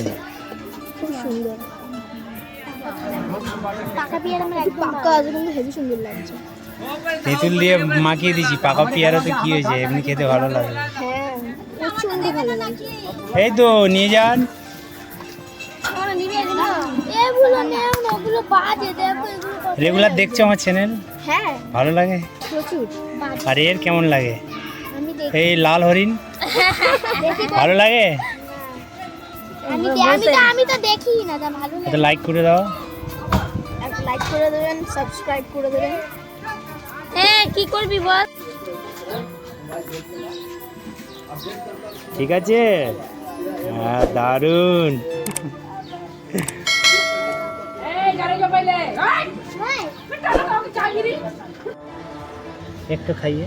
লাগছে খুব সুন্দর। তেঁতুল দিয়ে মাখিয়ে দিয়েছি পাকা পেয়ারা তো কি হয়েছে এমনি খেতে ভালো লাগে। হ্যাঁ এই তো নিয়ে যান। রেগুলার দেখছ আমার চ্যানেল হ্যাঁ। ভালো লাগে? আর এর কেমন লাগে? এই লাল হরিণ? ভালো লাগে? আমি আমি তো আমি তো দেখি। না তা ভালো লাগে। লাইক করে দাও। একটা লাইক করে দেবেন সাবস্ক্রাইব করে দেবেন। হ্যাঁ কি করবি বল? ঠিক আছে? হ্যাঁ দারুণ। একটু খাইয়ে।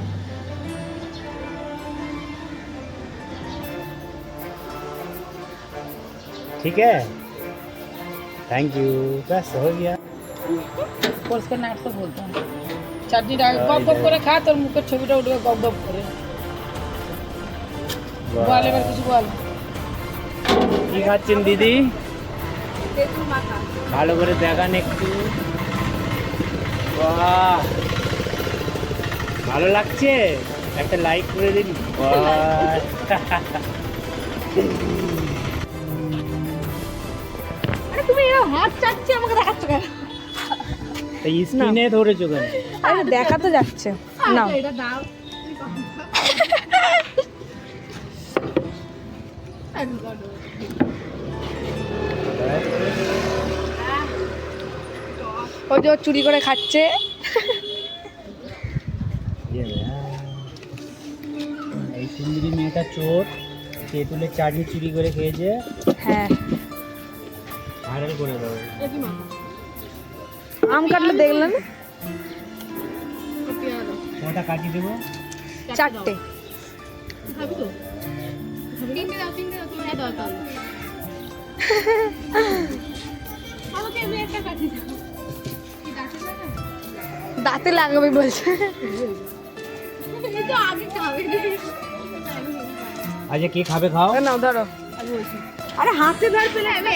ठीक है थैंक यू बस हो गया পরিষ্কার নাট তো বলতাম চাটনিটা গপ গপ করে খা তোর মুখের ছবিটা উঠবে গপ গপ করে বল এবার কিছু বল কি খাচ্ছেন দিদি ভালো করে দেখান একটু বাহ ভালো লাগছে একটা লাইক করে দিন বাহ। হাত চাচ্ছি আমাকে দেখাচ্ছ কেন? তা স্ক্রিনে ধরেছো কেন? আরে দেখা তো যাচ্ছে না এটা দাও। ওই যে চুরি করে খাচ্ছে। ইয়ে এই সুন্দরী মেয়েটা চোর তেঁতুলের চাটনি চুরি করে খেয়েছে। হ্যাঁ। ভাইরাল করে দাও। আম কাটলে দেখলেন কোনটা কাটিয়ে দেবো। চারটে। দাঁতে লাগাবে বলছে। আজকে কে খাবে খাও? না ধরো। আরে হাতে ধর পেলে আমি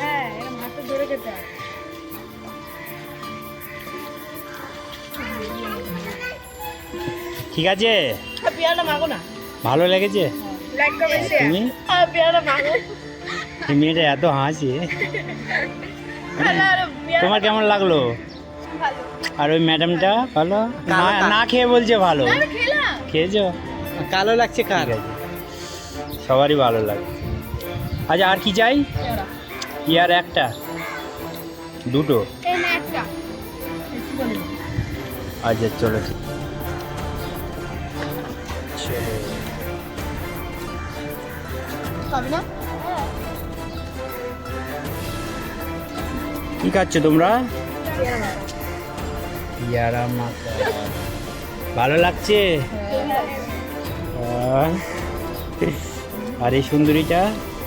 হ্যাঁ এরকম হাতে ধরে খেতে হয়। ঠিক আছে? পেয়ারা মাগো না। ভালো লেগেছে? লাইক কমেন্ট শেয়ার তুমি? পেয়ারা মাগো। মেয়েটা এত হাসি। তোমার কেমন লাগল? আর ওই ম্যাডামটা ভালো? না না খেয়ে বলছে ভালো। খেয়েছো? কালো লাগছে কার আছে। সবারই ভালো লাগে। আচ্ছা আর কি চাই? ইয়ার একটা? দুটো? আচ্ছা চলো। কি খাচ্ছ তোমরা? ইয়ারা মাখা। ভালো লাগছে? আহ, আর এই সুন্দরীটা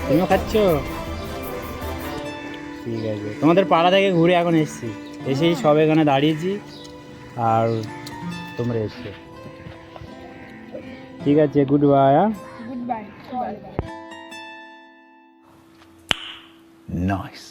তুমিও খাচ্ছ? ঠিক আছে। তোমাদের পাড়া থেকে ঘুরে এখন এসছি। এসেই সব এখানে দাঁড়িয়েছি আর তোমরা এসছো ঠিক আছে good bye good bye nice